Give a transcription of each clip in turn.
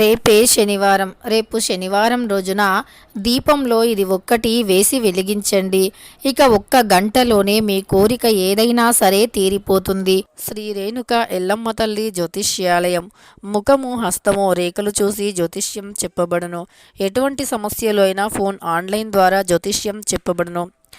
రేపే శనివారం. రేపు శనివారం రోజున దీపంలో ఇది ఒక్కటి వేసి వెలిగించండి. ఇక ఒక్క గంటలోనే మీ కోరిక ఏదైనా సరే తీరిపోతుంది. శ్రీ రేణుక ఎల్లమ్మ తల్లి జ్యోతిష్యాలయం. ముఖము హస్తము రేఖలు చూసి జ్యోతిష్యం చెప్పబడును. ఎటువంటి సమస్యలు అయినా ఫోన్ ఆన్లైన్ ద్వారా జ్యోతిష్యం చెప్పబడును.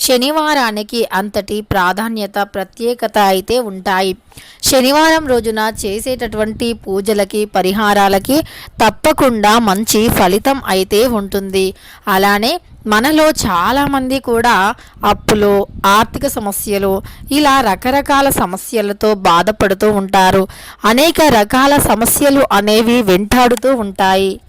శనివారానికి అంతటి ప్రాధాన్యత ప్రత్యేకత అయితే ఉంటాయి. శనివారం రోజున చేసేటటువంటి పూజలకి పరిహారాలకి తప్పకుండా మంచి ఫలితం అయితే ఉంటుంది. అలానే మనలో చాలామంది కూడా అప్పులు ఆర్థిక సమస్యలు ఇలా రకరకాల సమస్యలతో బాధపడుతూ ఉంటారు. అనేక రకాల సమస్యలు అనేవి వెంటాడుతూ ఉంటాయి.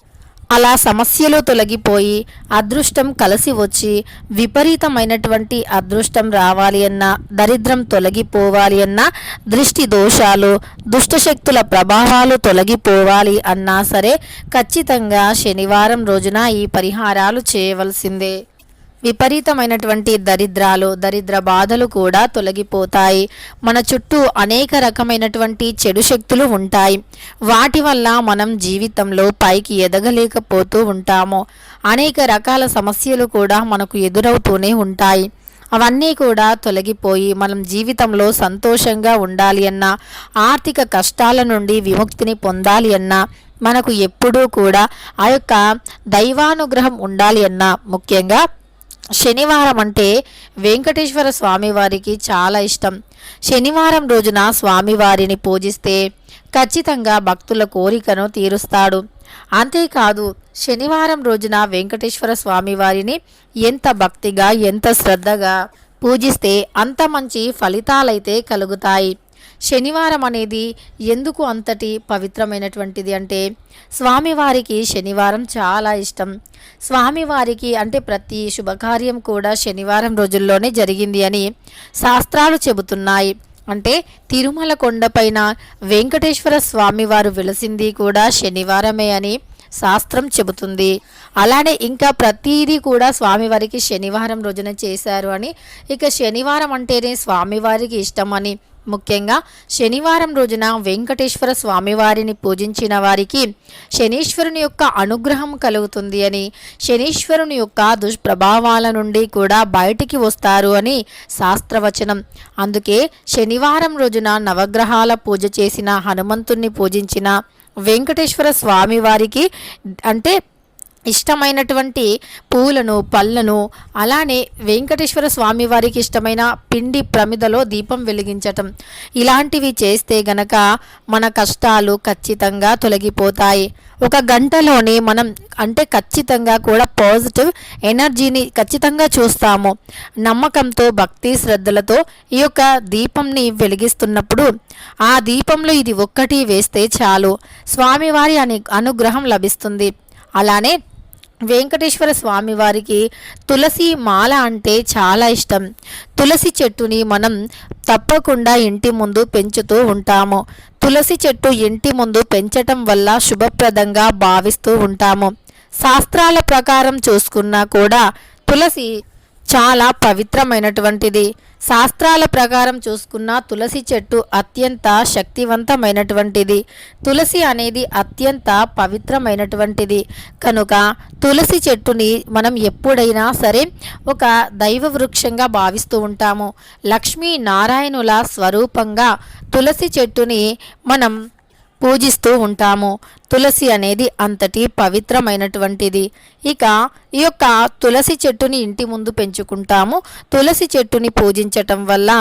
అలా సమస్యలు తొలగిపోయి అదృష్టం కలిసి వచ్చి విపరీతమైనటువంటి అదృష్టం రావాలి అన్నా దరిద్రం తొలగిపోవాలి అన్నా దృష్టి దోషాలు దుష్టశక్తుల ప్రభావాలు తొలగిపోవాలి అన్నా సరే ఖచ్చితంగా శనివారం రోజున ఈ పరిహారాలు చేయవలసిందే. విపరీతమైనటువంటి దరిద్రాలు దరిద్ర బాధలు కూడా తొలగిపోతాయి. మన చుట్టూ అనేక రకమైనటువంటి చెడు శక్తులు ఉంటాయి. వాటి వల్ల మనం జీవితంలో పైకి ఎదగలేకపోతూ ఉంటాము. అనేక రకాల సమస్యలు కూడా మనకు ఎదురవుతూనే ఉంటాయి. అవన్నీ కూడా తొలగిపోయి మనం జీవితంలో సంతోషంగా ఉండాలి అన్నా ఆర్థిక కష్టాల నుండి విముక్తిని పొందాలి అన్నా మనకు ఎప్పుడూ కూడా ఆ యొక్క దైవానుగ్రహం ఉండాలి అన్నా ముఖ్యంగా శనివారం అంటే వెంకటేశ్వర స్వామివారికి చాలా ఇష్టం. శనివారం రోజున స్వామివారిని పూజిస్తే ఖచ్చితంగా భక్తుల కోరికను తీరుస్తాడు. అంతేకాదు శనివారం రోజున వెంకటేశ్వర స్వామివారిని ఎంత భక్తిగా ఎంత శ్రద్ధగా పూజిస్తే అంత మంచి ఫలితాలైతే కలుగుతాయి. శనివారం అనేది ఎందుకు అంతటి పవిత్రమైనటువంటిది అంటే స్వామివారికి శనివారం చాలా ఇష్టం. స్వామివారికి అంటే ప్రతి శుభకార్యం కూడా శనివారం రోజుల్లోనే జరిగింది అని శాస్త్రాలు చెబుతున్నాయి. అంటే తిరుమల కొండపైన వెంకటేశ్వర స్వామివారు వెలసింది కూడా శనివారమే అని శాస్త్రం చెబుతుంది. అలానే ఇంకా ప్రతిదీ కూడా స్వామివారికి శనివారం రోజున చేశారు అని ఇక శనివారం అంటేనే స్వామివారికి ఇష్టమని ముఖ్యంగా శనివారం రోజున వెంకటేశ్వర స్వామివారిని పూజించిన వారికి శనీశ్వరుని యొక్క అనుగ్రహం కలుగుతుంది అని శనీశ్వరుని యొక్క దుష్ప్రభావాల నుండి కూడా బయటికి వస్తారు అని శాస్త్రవచనం. అందుకే శనివారం రోజున నవగ్రహాల పూజ చేసిన హనుమంతుణ్ణి పూజించిన వెంకటేశ్వర స్వామి వారికి అంటే ఇష్టమైనటువంటి పూలను పళ్ళను అలానే వెంకటేశ్వర స్వామి వారికి ఇష్టమైన పిండి ప్రమిదలో దీపం వెలిగించటం. ఇలాంటివి చేస్తే గనక మన కష్టాలు ఖచ్చితంగా తొలగిపోతాయి. ఒక గంటలోనే మనం అంటే ఖచ్చితంగా కూడా పాజిటివ్ ఎనర్జీని ఖచ్చితంగా చూస్తాము. నమ్మకంతో భక్తి శ్రద్ధలతో ఈ యొక్క దీపంని వెలిగిస్తున్నప్పుడు ఆ దీపంలో ఇది ఒక్కటి వేస్తే చాలు. స్వామివారి అని అనుగ్రహం లభిస్తుంది. అలానే వెంకటేశ్వర స్వామి వారికి తులసి మాల అంటే చాలా ఇష్టం. తులసి చెట్టుని మనం తప్పకుండా ఇంటి ముందు పెంచుతూ ఉంటాము. తులసి చెట్టు ఇంటి ముందు పెంచటం వల్ల శుభప్రదంగా భావిస్తూ ఉంటాము. శాస్త్రాల ప్రకారం చూసుకున్నా కూడా తులసి చాలా పవిత్రమైనటువంటిది. శాస్త్రాల ప్రకారం చూసుకున్న తులసి చెట్టు అత్యంత శక్తివంతమైనటువంటిది. తులసి అనేది అత్యంత పవిత్రమైనటువంటిది. కనుక తులసి చెట్టుని మనం ఎప్పుడైనా సరే ఒక దైవ వృక్షంగా భావిస్తూ ఉంటాము. లక్ష్మీ నారాయణుల స్వరూపంగా తులసి చెట్టుని మనం పూజిస్తూ ఉంటాము. తులసి అనేది అంతటి పవిత్రమైనటువంటిది. ఇక ఈ యొక్క తులసి చెట్టుని ఇంటి ముందు పెంచుకుంటాము. తులసి చెట్టుని పూజించటం వల్ల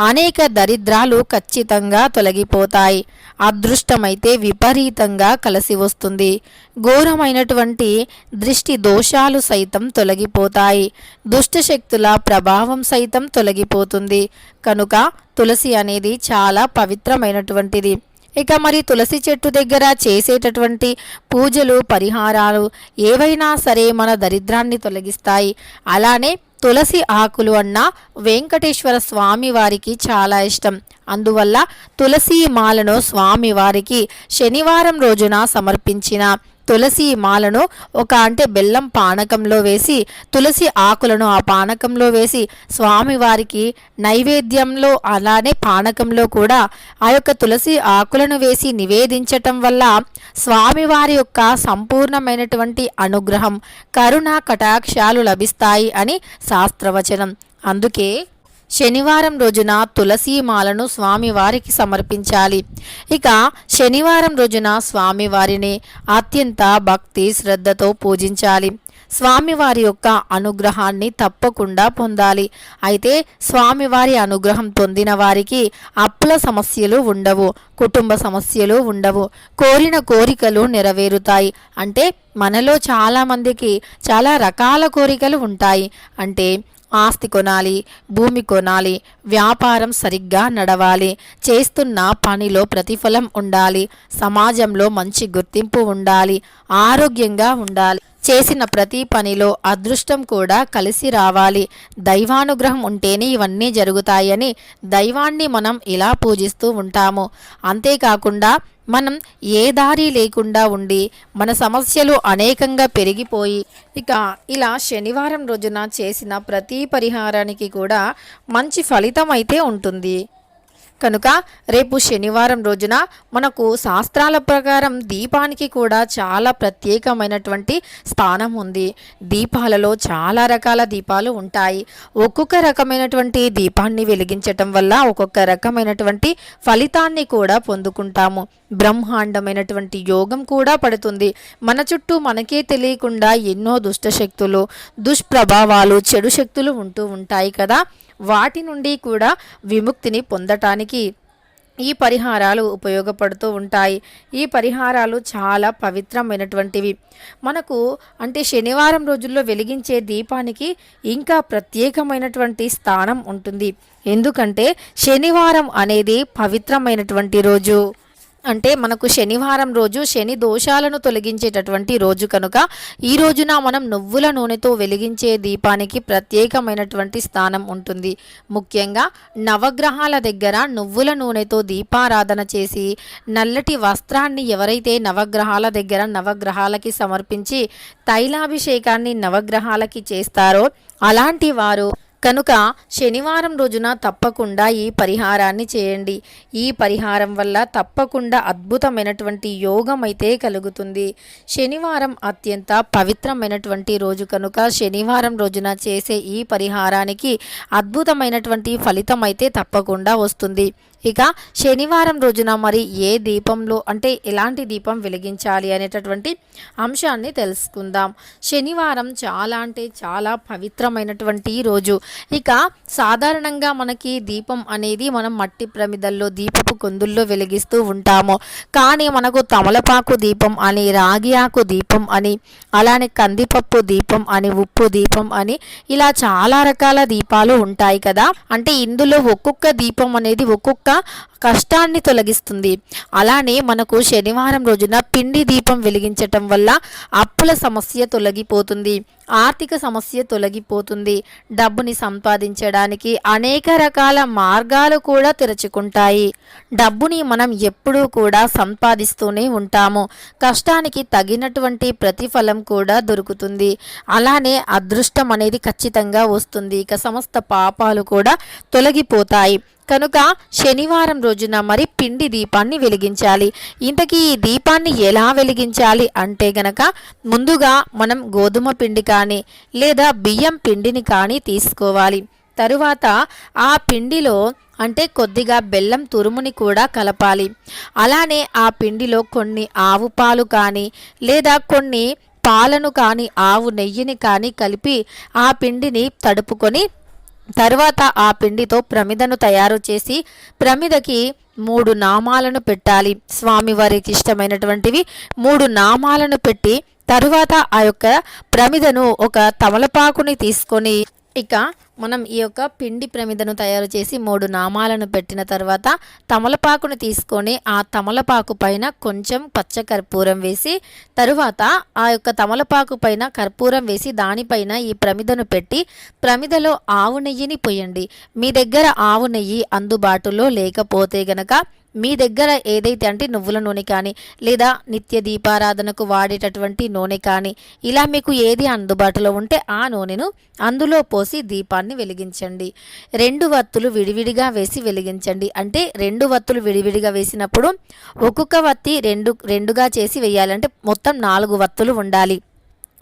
అనేక దరిద్రాలు ఖచ్చితంగా తొలగిపోతాయి. అదృష్టమైతే విపరీతంగా కలిసి వస్తుంది. ఘోరమైనటువంటి దృష్టి దోషాలు సైతం తొలగిపోతాయి. దుష్టశక్తుల ప్రభావం సైతం తొలగిపోతుంది. కనుక తులసి అనేది చాలా పవిత్రమైనటువంటిది. ఇక మరి తులసి చెట్టు దగ్గర చేసేటటువంటి పూజలు పరిహారాలు ఏవైనా సరే మన దరిద్రాన్ని తొలగిస్తాయి. అలానే తులసి ఆకులు అన్న వెంకటేశ్వర స్వామి వారికి చాలా ఇష్టం. అందువల్ల తులసి మాలను స్వామి వారికి శనివారం రోజున సమర్పించిన తులసి మాలను ఒక అంటే బెల్లం పానకంలో వేసి తులసి ఆకులను ఆ పానకంలో వేసి స్వామివారికి నైవేద్యంలో అలానే పానకంలో కూడా ఆ యొక్క తులసి ఆకులను వేసి నివేదించటం వల్ల స్వామివారి యొక్క సంపూర్ణమైనటువంటి అనుగ్రహం కరుణ కటాక్షాలు లభిస్తాయి అని శాస్త్రవచనం. అందుకే శనివారం రోజున తులసీమాలను స్వామివారికి సమర్పించాలి. ఇక శనివారం రోజున స్వామివారిని అత్యంత భక్తి శ్రద్ధతో పూజించాలి. స్వామివారి యొక్క అనుగ్రహాన్ని తప్పకుండా పొందాలి. అయితే స్వామివారి అనుగ్రహం పొందిన వారికి అప్పుల సమస్యలు ఉండవు కుటుంబ సమస్యలు ఉండవు. కోరిన కోరికలు నెరవేరుతాయి. అంటే మనలో చాలామందికి చాలా రకాల కోరికలు ఉంటాయి. అంటే ఆస్తి కొనాలి భూమి కొనాలి వ్యాపారం సరిగ్గా నడవాలి చేస్తున్న పనిలో ప్రతిఫలం ఉండాలి సమాజంలో మంచి గుర్తింపు ఉండాలి ఆరోగ్యంగా ఉండాలి. చేసిన ప్రతి పనిలో అదృష్టం కూడా కలిసి రావాలి. దైవానుగ్రహం ఉంటేనే ఇవన్నీ జరుగుతాయని దైవాన్ని మనం ఇలా పూజిస్తూ ఉంటాము. అంతేకాకుండా మనం ఏ దారి లేకుండా ఉండి మన సమస్యలు అనేకంగా పెరిగిపోయి ఇక ఇలా శనివారం రోజున చేసిన ప్రతి పరిహారానికి కూడా మంచి ఫలితం అయితే ఉంటుంది. కనుక రేపు శనివారం రోజున మనకు శాస్త్రాల ప్రకారం దీపానికి కూడా చాలా ప్రత్యేకమైనటువంటి స్థానం ఉంది. దీపాలలో చాలా రకాల దీపాలు ఉంటాయి. ఒక్కొక్క రకమైనటువంటి దీపాన్ని వెలిగించటం వల్ల ఒక్కొక్క రకమైనటువంటి ఫలితాన్ని కూడా పొందుకుంటాము. బ్రహ్మాండమైనటువంటి యోగం కూడా పడుతుంది. మన చుట్టూ మనకే తెలియకుండా ఎన్నో దుష్టశక్తులు దుష్ప్రభావాలు చెడు శక్తులు ఉంటూ ఉంటాయి కదా. వాటి నుండి కూడా విముక్తిని పొందటానికి ఈ పరిహారాలు ఉపయోగపడుతూ ఉంటాయి. ఈ పరిహారాలు చాలా పవిత్రమైనటువంటివి. మనకు అంటే శనివారం రోజుల్లో వెలిగించే దీపానికి ఇంకా ప్రత్యేకమైనటువంటి స్థానం ఉంటుంది. ఎందుకంటే శనివారం అనేది పవిత్రమైనటువంటి రోజు. అంటే మనకు శనివారం రోజు శని దోషాలను తొలగించేటటువంటి రోజు కనుక ఈ రోజున మనం నువ్వుల నూనెతో వెలిగించే దీపానికి ప్రత్యేకమైనటువంటి స్థానం ఉంటుంది. ముఖ్యంగా నవగ్రహాల దగ్గర నువ్వుల నూనెతో దీపారాధన చేసి నల్లటి వస్త్రాన్ని ఎవరైతే నవగ్రహాల దగ్గర నవగ్రహాలకి సమర్పించి తైలాభిషేకాన్ని నవగ్రహాలకి చేస్తారో అలాంటి వారు కనుక శనివారం రోజున తప్పకుండా ఈ పరిహారాన్ని చేయండి. ఈ పరిహారం వల్ల తప్పకుండా అద్భుతమైనటువంటి యోగం అయితే కలుగుతుంది. శనివారం అత్యంత పవిత్రమైనటువంటి రోజు కనుక శనివారం రోజున చేసే ఈ పరిహారానికి అద్భుతమైనటువంటి ఫలితం అయితే తప్పకుండా వస్తుంది. ఇక శనివారం రోజున మరి ఏ దీపంలో అంటే ఎలాంటి దీపం వెలిగించాలి అనేటటువంటి అంశాన్ని తెలుసుకుందాం. శనివారం చాలా అంటే చాలా పవిత్రమైనటువంటి రోజు. ఇక సాధారణంగా మనకి దీపం అనేది మనం మట్టి ప్రమిదల్లో దీపపు కొందుల్లో వెలిగిస్తూ ఉంటాము. కానీ మనకు తమలపాకు దీపం అని రాగి ఆకు దీపం అని అలానే కందిపప్పు దీపం అని ఉప్పు దీపం అని ఇలా చాలా రకాల దీపాలు ఉంటాయి కదా. అంటే ఇందులో ఒక్కొక్క దీపం అనేది ఒక్కొక్క కష్టాన్ని తొలగిస్తుంది. అలానే మనకు శనివారం రోజున పిండి దీపం వెలిగించటం వల్ల అప్పుల సమస్య తొలగిపోతుంది. ఆర్థిక సమస్య తొలగిపోతుంది. డబ్బుని సంపాదించడానికి అనేక రకాల మార్గాలు కూడా తెరుచుకుంటాయి. డబ్బుని మనం ఎప్పుడూ కూడా సంపాదిస్తూనే ఉంటాము. కష్టానికి తగినటువంటి ప్రతిఫలం కూడా దొరుకుతుంది. అలానే అదృష్టం అనేది ఖచ్చితంగా వస్తుంది. ఇక సమస్త పాపాలు కూడా తొలగిపోతాయి. కనుక శనివారం రోజున మరి పిండి దీపాన్ని వెలిగించాలి. ఇంతకీ ఈ దీపాన్ని ఎలా వెలిగించాలి అంటే గనక ముందుగా మనం గోధుమ పిండి కానీ లేదా బియ్యం పిండిని కానీ తీసుకోవాలి. తరువాత ఆ పిండిలో అంటే కొద్దిగా బెల్లం తురుముని కూడా కలపాలి. అలానే ఆ పిండిలో కొన్ని ఆవు పాలు కానీ లేదా కొన్ని పాలను కానీ ఆవు నెయ్యిని కానీ కలిపి ఆ పిండిని తడుపుకొని తర్వాత ఆ పిండితో ప్రమిదను తయారు చేసి ప్రమిదకి మూడు నామాలను పెట్టాలి. స్వామివారికి ఇష్టమైనటువంటివి మూడు నామాలను పెట్టి తరువాత ఆ యొక్క ప్రమిదను ఒక తమలపాకుని తీసుకొని ఇక మనం ఈ యొక్క పిండి ప్రమిదను తయారు చేసి మూడు నామాలను పెట్టిన తర్వాత తమలపాకును తీసుకొని ఆ తమలపాకు పైన కొంచెం పచ్చ కర్పూరం వేసి తరువాత ఆ యొక్క తమలపాకు పైన కర్పూరం వేసి దానిపైన ఈ ప్రమిదను పెట్టి ప్రమిదలో ఆవు నెయ్యిని పోయండి. మీ దగ్గర ఆవు నెయ్యి అందుబాటులో లేకపోతే గనక మీ దగ్గర ఏదైతే అంటే నువ్వుల నూనె కానీ లేదా నిత్య దీపారాధనకు వాడేటటువంటి నూనె కానీ ఇలా మీకు ఏది అందుబాటులో ఉంటే ఆ నూనెను అందులో పోసి దీపాన్ని వెలిగించండి. రెండు వత్తులు విడివిడిగా వేసి వెలిగించండి. అంటే రెండు వత్తులు విడివిడిగా వేసినప్పుడు ఒక్కొక్క వత్తి రెండు రెండుగా చేసి వేయాలంటే మొత్తం నాలుగు వత్తులు ఉండాలి.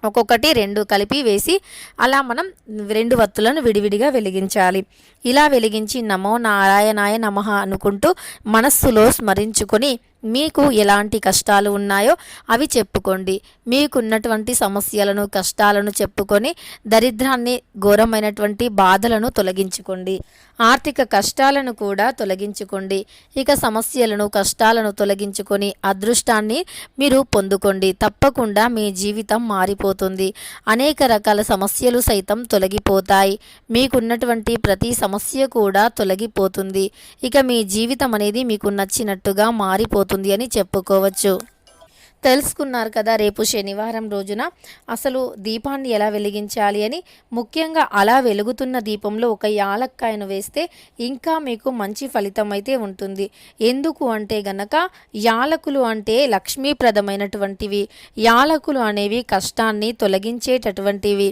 ఒక్కొక్కటి రెండు కలిపి వేసి అలా మనం రెండు వత్తులను విడివిడిగా వెలిగించాలి. ఇలా వెలిగించి నమో నారాయణాయ నమః అనుకుంటూ మనస్సులో స్మరించుకొని మీకు ఎలాంటి కష్టాలు ఉన్నాయో అవి చెప్పుకోండి. మీకున్నటువంటి సమస్యలను కష్టాలను చెప్పుకొని దరిద్రాన్ని ఘోరమైనటువంటి బాధలను తొలగించుకోండి. ఆర్థిక కష్టాలను కూడా తొలగించుకోండి. ఇక సమస్యలను కష్టాలను తొలగించుకొని అదృష్టాన్ని మీరు పొందుకోండి. తప్పకుండా మీ జీవితం మారిపోతుంది. అనేక రకాల సమస్యలు సైతం తొలగిపోతాయి. మీకున్నటువంటి ప్రతి సమస్య కూడా తొలగిపోతుంది. ఇక మీ జీవితం అనేది మీకు నచ్చినట్టుగా మారిపోతుంది. అని చెప్పుకోవచ్చు. తెలుసుకున్నారు కదా రేపు శనివారం రోజున. అసలు దీపాన్ని ఎలా వెలిగించాలి అని ముఖ్యంగా అలా వెలుగుతున్న దీపంలో ఒక యాలక్కాయను వేస్తే ఇంకా మీకు మంచి ఫలితం అయితే ఉంటుంది. ఎందుకు అంటే గనక యాలకులు అంటే లక్ష్మీప్రదమైనటువంటివి. యాలకులు అనేవి కష్టాన్ని తొలగించేటటువంటివి.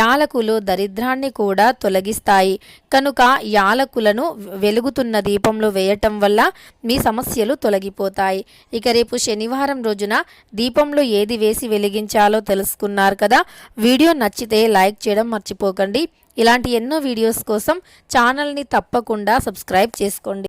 యాలకులు దరిద్రాన్ని కూడా తొలగిస్తాయి. కనుక యాలకులను వెలుగుతున్న దీపంలో వేయటం వల్ల మీ సమస్యలు తొలగిపోతాయి. ఇక రేపు శనివారం రోజున దీపంలో ఏది వేసి వెలిగించాలో తెలుసుకున్నారు కదా. వీడియో నచ్చితే లైక్ చేయడం మర్చిపోకండి. ఇలాంటి ఎన్నో వీడియోస్ కోసం ఛానల్ని తప్పకుండా సబ్స్క్రైబ్ చేసుకోండి.